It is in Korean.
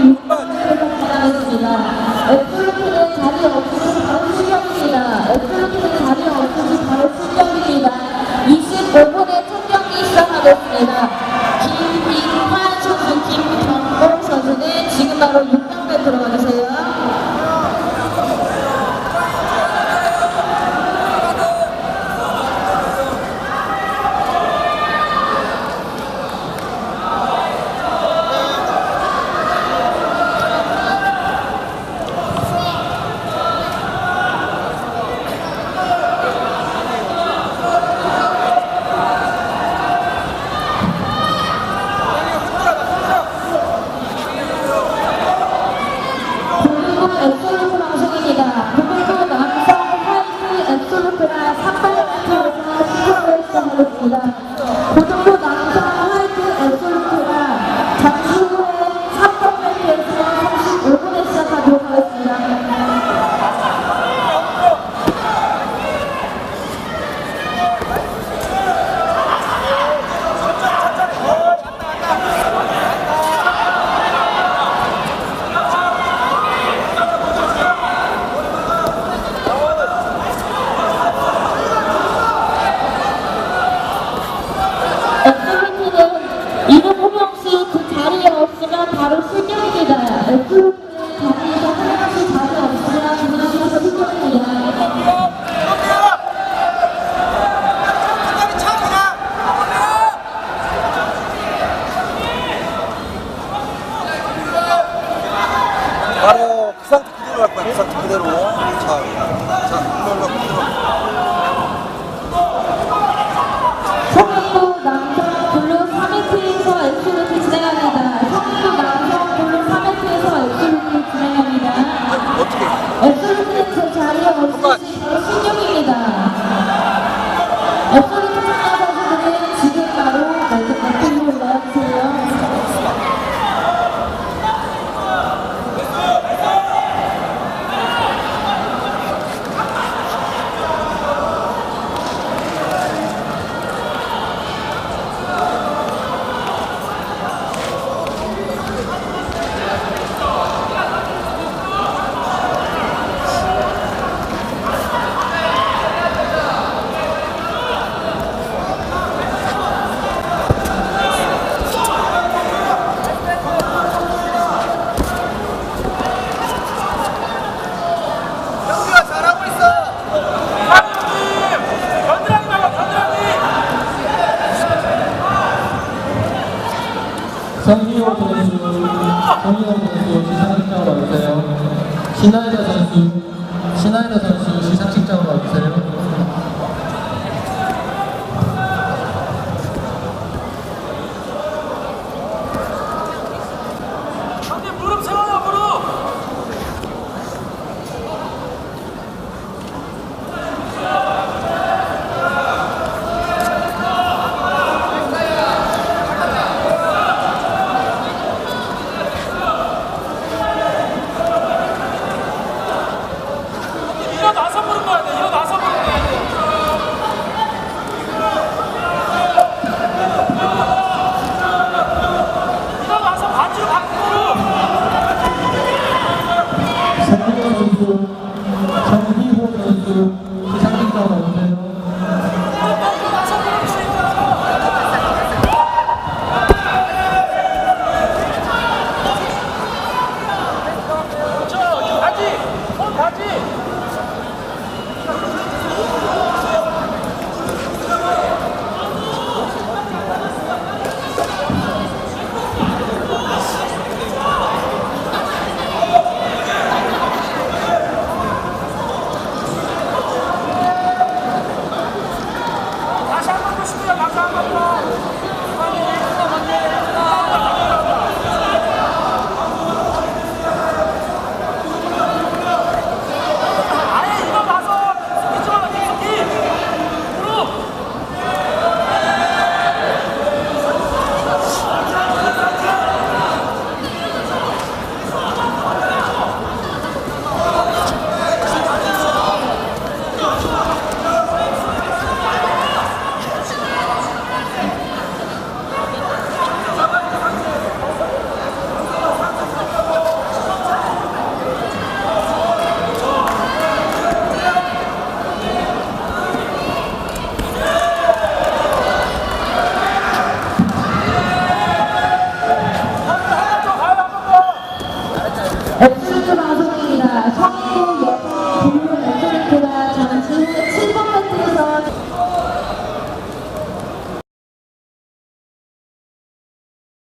6번을 받아냈습니다. 애플루트는 자리 없으니 바로 출격입니다. 애플루트는 자리 없으니 바로 출격입니다. 25분에 첫 경기 시작하겠습니다. 김 시작을 시작하 바로 그냥 실격입니다. 바로 그 상태 그대로 갈 거야. 그 상태 그대로. 자, 자, 일로 그대로. 앱솔 성희호 선수, 성희호 선수 시상식장으로 와주세요. 신하이다 선수, 신하이다 선수 시상 Sama-sama po!